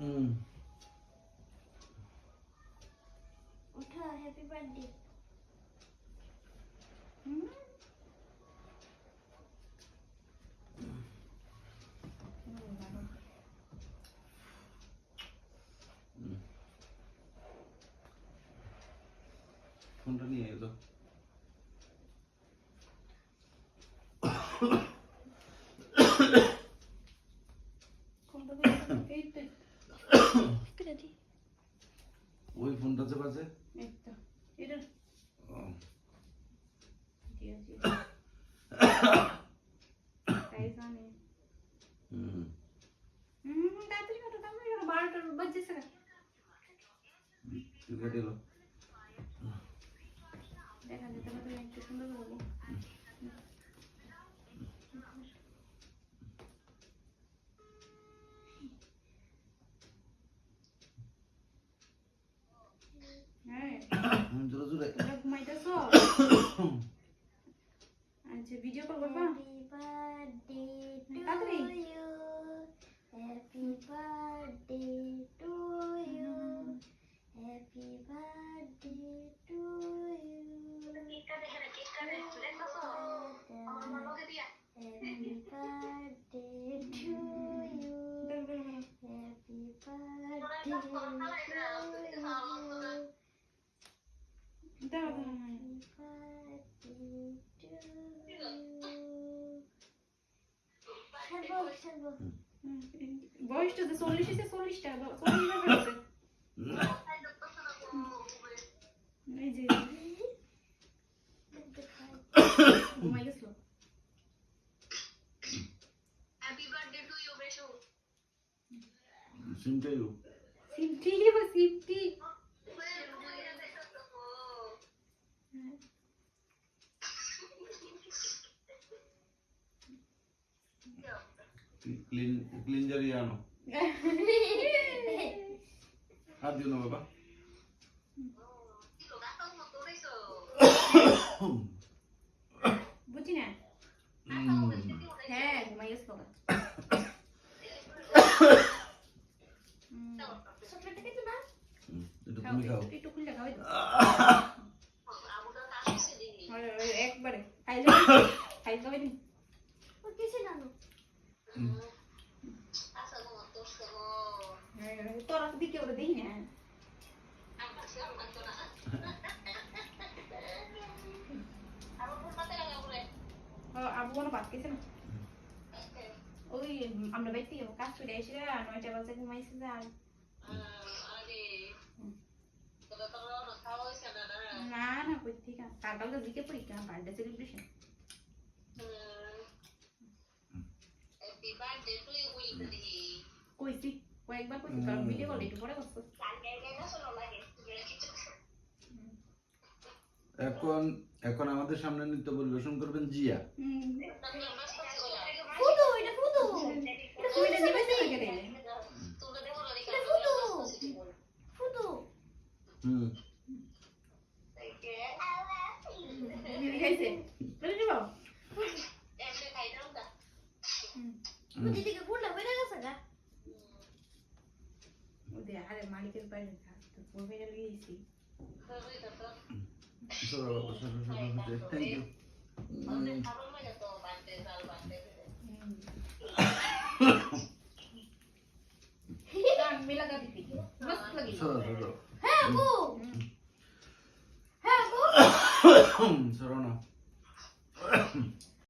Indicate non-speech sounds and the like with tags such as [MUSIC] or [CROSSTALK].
হুম উঠো happy birthday ফোনটা নিয়ে এলো করে দি ওই ফোনটাতে বাজে? এটা হুম। হুম তাড়াতাড়ি কাটো তাড়াতাড়ি কাটো বারোটার বাজছে না তুই কেটে হুম, জোরে জোরে তোমরা ঘুমাইতেছো আচ্ছা ভিডিও কল করবা হ্যাপি তাড়াতাড়ি। Birthday to you happy birthday to you happy birthday to you happy birthday to you happy birthday to you দাঁড়া দাঁড়া বয়সটা যে চল্লিশ এসে চল্লিশটা চল্লিশ এই যে। ঘুমাই গেছিল। সিমটাই ও। সিমটি বা সিমটি ক্লিন আনো। হাত দিও না বাবা। বুঝি না? হ্যাঁ ঘুমাই তুমি খাও। একটু [COUGHS] একবারে। খাইলে খাইলে খাওয়াই দিন হুম, তোরা দিকে ওরা দিই না আবু কোনো না ওই আমরা বাইতে কাজ করে এসে নয়টা বাজে ঘুমাইছে যে আর না না কই থেকে? কাল কাল দিকে পরীক্ষা বার্থডে সেলিব্রেশন কইছি কয়েকবার কইছি কারণ ভিডিও কল একটু পরে করছ এখন এখন আমাদের সামনে নৃত্য পরিবেশন করবেন জিয়া। হুম। দিদিকে ফুলটা বেড়ে গেছে গা ওদের আরে মালিকের বাইরে তো পড়বে না লিয়েছি